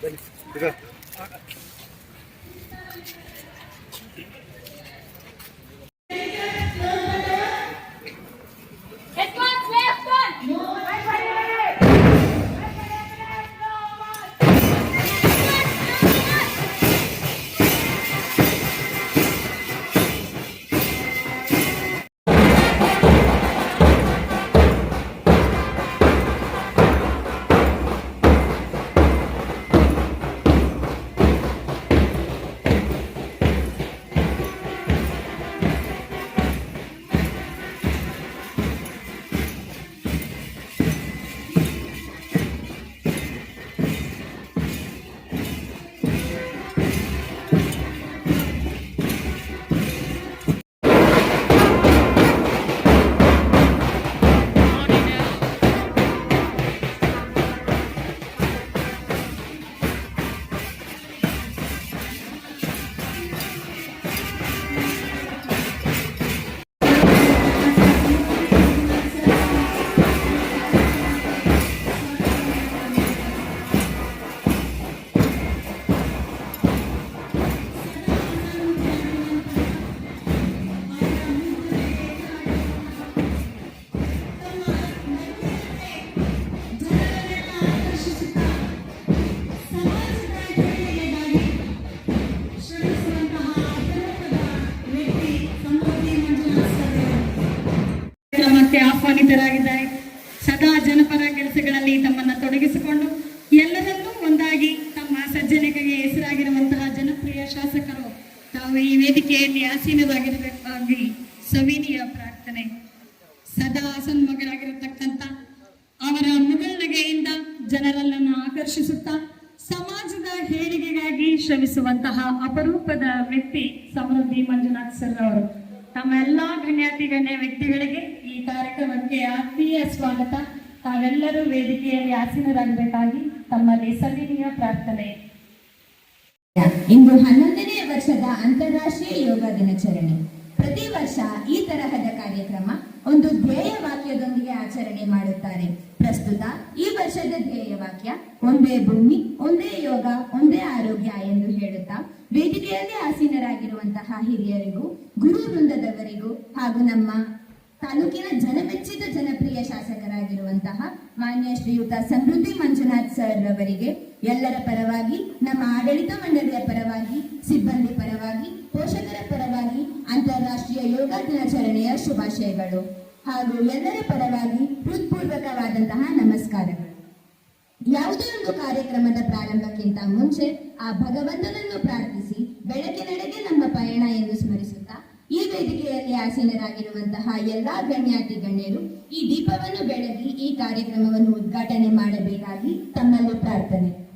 Thanks. ಕ್ರಮಕ್ಕೆ ಆಹ್ವಾನಿತರಾಗಿದ್ದಾರೆ. ಸದಾ ಜನಪರ ಕೆಲಸಗಳಲ್ಲಿ ತಮ್ಮನ್ನು ತೊಡಗಿಸಿಕೊಂಡು ಎಲ್ಲರನ್ನೂ ಒಂದಾಗಿ ತಮ್ಮ ಸಜ್ಜನಿಕೆಗೆ ಹೆಸರಾಗಿರುವಂತಹ ಜನಪ್ರಿಯ ಶಾಸಕರು ತಾವು ಈ ವೇದಿಕೆಯಲ್ಲಿ ಆಸೀನರಾಗಿರಬೇಕಾಗಿ ಸವಿನಿಯ ಪ್ರಾರ್ಥನೆ. ಸದಾ ಸನ್ಮಗಳಾಗಿರತಕ್ಕಂಥ ಅವರ ಮುಗಳ್ನಗೆಯಿಂದ ಜನರಲ್ಲನ್ನು ಆಕರ್ಷಿಸುತ್ತಾ ಸಮಾಜದ ಏಳಿಗೆಗಾಗಿ ಶ್ರಮಿಸುವಂತಹ ಅಪರೂಪದ ವ್ಯಕ್ತಿ ಸಮೃದ್ಧಿ ಮಂಜುನಾಥ್ ಸರ್ ಅವರು ತಮ್ಮ ಎಲ್ಲಾ ಗಣ್ಯಾತಿ ಗಣ್ಯ ವ್ಯಕ್ತಿಗಳಿಗೆ ಈ ಕಾರ್ಯಕ್ರಮಕ್ಕೆ ಆತ್ಮೀಯ ಸ್ವಾಗತ. ತಾವೆಲ್ಲರೂ ವೇದಿಕೆಯಲ್ಲಿ ಆಸೀನರಾಗಬೇಕಾಗಿ ತಮ್ಮಲ್ಲಿ ಸವಿನೀಯ ಪ್ರಾರ್ಥನೆ. ಇಂದು ಹನ್ನೊಂದನೇ ವರ್ಷದ ಅಂತಾರಾಷ್ಟ್ರೀಯ ಯೋಗ ದಿನಾಚರಣೆ. ಪ್ರತಿ ವರ್ಷ ಈ ತರಹದ ಕಾರ್ಯಕ್ರಮ ಒಂದು ಧ್ಯೇಯ ವಾಕ್ಯದೊಂದಿಗೆ ಆಚರಣೆ ಮಾಡುತ್ತಾರೆ. ಪ್ರಸ್ತುತ ಈ ವರ್ಷದ ಧ್ಯೇಯ ವಾಕ್ಯ, ಒಂದೇ ಭೂಮಿ, ಒಂದೇ ಯೋಗ, ಒಂದೇ ಆರೋಗ್ಯ ಎಂದು ಹೇಳುತ್ತಾ ವೇದಿಕೆಯಲ್ಲಿ ಆಸೀನರಾಗಿರುವಂತಹ ಹಿರಿಯರಿಗೂ, ಗುರು ವೃಂದದವರಿಗೂ ಹಾಗೂ ನಮ್ಮ ತಾಲೂಕಿನ ಜನಮೆಚ್ಚಿದ ಜನಪ್ರಿಯ ಶಾಸಕರಾಗಿರುವಂತಹ ಮಾನ್ಯ ಶ್ರೀಯುತ ಸಮೃದ್ಧಿ ಮಂಜುನಾಥ್ ಸರ್ ಅವರಿಗೆ ಎಲ್ಲರ ಪರವಾಗಿ, ನಮ್ಮ ಆಡಳಿತ ಮಂಡಳಿಯ ಪರವಾಗಿ, ಸಿಬ್ಬಂದಿ ಪರವಾಗಿ, ಪೋಷಕರ ಪರವಾಗಿ ಅಂತಾರಾಷ್ಟ್ರೀಯ ಯೋಗ ದಿನಾಚರಣೆಯ ಶುಭಾಶಯಗಳು. ಹಾಗೂ ಎಲ್ಲರ ಪರವಾಗಿ ಹೃತ್ಪೂರ್ವಕವಾದಂತಹ ನಮಸ್ಕಾರಗಳು. ಯಾವುದೇ ಒಂದು ಕಾರ್ಯಕ್ರಮದ ಪ್ರಾರಂಭಕ್ಕಿಂತ ಮುಂಚೆ ಆ ಭಗವಂತನನ್ನು ಪ್ರಾರ್ಥಿಸಿ ಬೆಳಕಿನೆಡೆಗೆ ನಮ್ಮ ಪಯಣ ಎಂದು ಸ್ಮರಿಸುತ್ತಾ ಈ ವೇದಿಕೆಯಲ್ಲಿ ಆಸೀನರಾಗಿರುವಂತಹ ಎಲ್ಲಾ ಗಣ್ಯಾತಿ ಗಣ್ಯರು ಈ ದೀಪವನ್ನು ಬೆಳಗಿ ಈ ಕಾರ್ಯಕ್ರಮವನ್ನು ಉದ್ಘಾಟನೆ ಮಾಡಬೇಕಾಗಿ ತಮ್ಮಲ್ಲಿ ಪ್ರಾರ್ಥನೆ.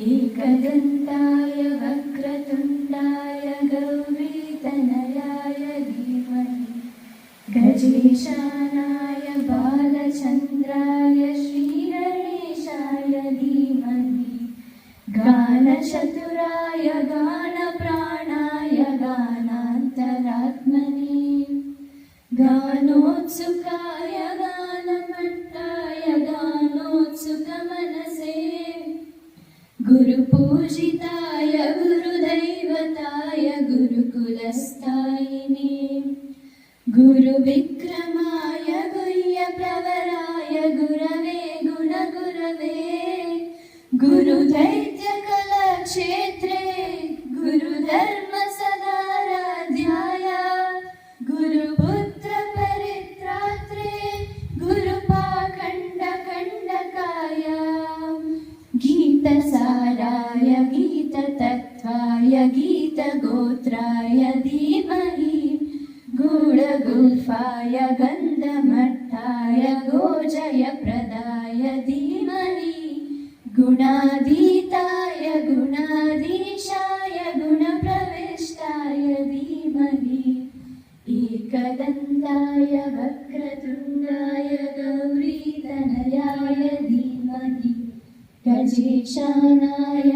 एकदन्ताय वक्रतुण्डाय गौरीतनयाय धीमहि। गजेशानाय बालचन्द्राय श्रीगणेशाय धीमहि। गानचतुराय गानप्राणाय गानान्तरात्मने। गानोत्सुकाय Guru big. गूढगुल्फाय गन्धमट्टाय गोजयप्रदाय धीमहि गुणाधीताय गुणाधीशाय गुणप्रविष्टाय धीमहि एकदन्ताय वक्रतुण्डाय गौरीतनयाय धीमहि गजेशानाय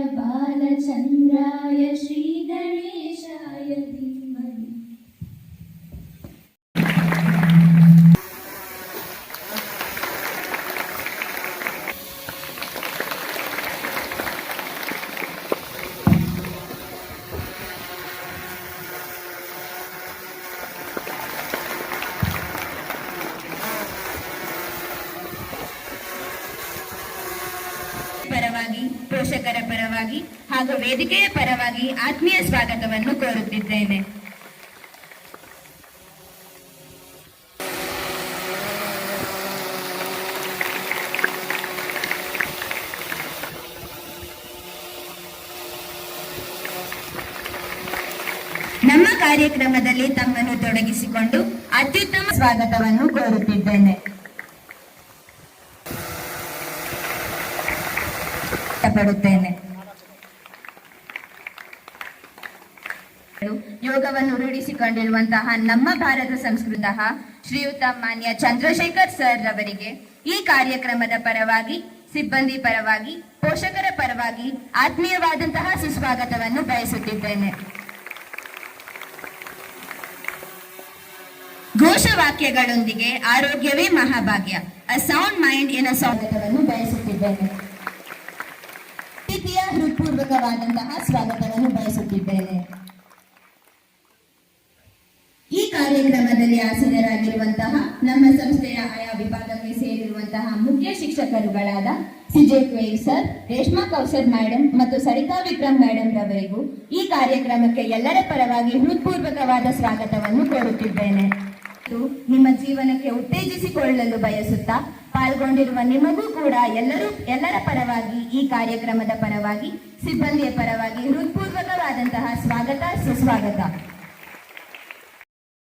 ಪರವಾಗಿ, ಪೋಷಕರ ಪರವಾಗಿ ಹಾಗೂ ವೇದಿಕೆಯ ಪರವಾಗಿ ಆತ್ಮೀಯ ಸ್ವಾಗತವನ್ನು ಕೋರುತ್ತಿದ್ದೇನೆ. ನಮ್ಮ ಕಾರ್ಯಕ್ರಮದಲ್ಲಿ ತಮ್ಮನ್ನು ತೊಡಗಿಸಿಕೊಂಡು ಅತ್ಯುತ್ತಮ ಸ್ವಾಗತವನ್ನು ಕೋರುತ್ತಿದ್ದೇನೆ. ಪಡುತ್ತೇನೆ ಯೋಗವನ್ನು ರೂಢಿಸಿಕೊಂಡಿರುವಂತಹ ನಮ್ಮ ಭಾರತ ಸಂಸ್ಕೃತ ಶ್ರೀಯುತ ಮಾನ್ಯ ಚಂದ್ರಶೇಖರ್ ಸರ್ ರವರಿಗೆ ಈ ಕಾರ್ಯಕ್ರಮದ ಪರವಾಗಿ, ಸಿಬ್ಬಂದಿ ಪರವಾಗಿ, ಪೋಷಕರ ಪರವಾಗಿ ಆತ್ಮೀಯವಾದಂತಹ ಸುಸ್ವಾಗತವನ್ನು ಬಯಸುತ್ತಿದ್ದೇನೆ. ಘೋಷವಾಕ್ಯಗಳೊಂದಿಗೆ ಆರೋಗ್ಯವೇ ಮಹಾಭಾಗ್ಯ. ಅ ಸೌಂಡ್ ಮೈಂಡ್ ಅ ಸ್ವಾಗತವನ್ನು ಬಯಸುತ್ತಿದ್ದೇನೆ. ಪ್ರೀತಿಯ ಹೃತ್ಪೂರ್ವಕವಾದಂತಹ ಸ್ವಾಗತವನ್ನು ಬಯಸುತ್ತಿದ್ದೇನೆ. ಈ ಕಾರ್ಯಕ್ರಮದಲ್ಲಿ ಆಸೀನರಾಗಿರುವಂತಹ ನಮ್ಮ ಸಂಸ್ಥೆಯ ಆಯಾ ವಿಭಾಗಕ್ಕೆ ಸೇರಿರುವಂತಹ ಮುಖ್ಯ ಶಿಕ್ಷಕರುಗಳಾದ ಸಿಜೆ ಕ್ವೇರ್ ಸರ್, ರೇಷ್ಮಾ ಕೌಶಲ್ ಮೇಡಮ್ ಮತ್ತು ಸರಿತಾ ವಿಕ್ರಮ್ ಮೇಡಮ್ ರವರಿಗೂ ಈ ಕಾರ್ಯಕ್ರಮಕ್ಕೆ ಎಲ್ಲರ ಪರವಾಗಿ ಹೃತ್ಪೂರ್ವಕವಾದ ಸ್ವಾಗತವನ್ನು ಕೋರುತ್ತಿದ್ದೇನೆ. ನಿಮ್ಮ ಜೀವನಕ್ಕೆ ಉತ್ತೇಜಿಸಿಕೊಳ್ಳಲು ಬಯಸುತ್ತಾ ಪಾಲ್ಗೊಂಡಿರುವ ನಿಮಗೂ ಕೂಡ ಎಲ್ಲರೂ ಎಲ್ಲರ ಪರವಾಗಿ ಈ ಕಾರ್ಯಕ್ರಮದ ಪರವಾಗಿ, ಸಿಬ್ಬಂದಿಯ ಪರವಾಗಿ ಹೃತ್ಪೂರ್ವಕವಾದಂತಹ ಸ್ವಾಗತ, ಸುಸ್ವಾಗತ.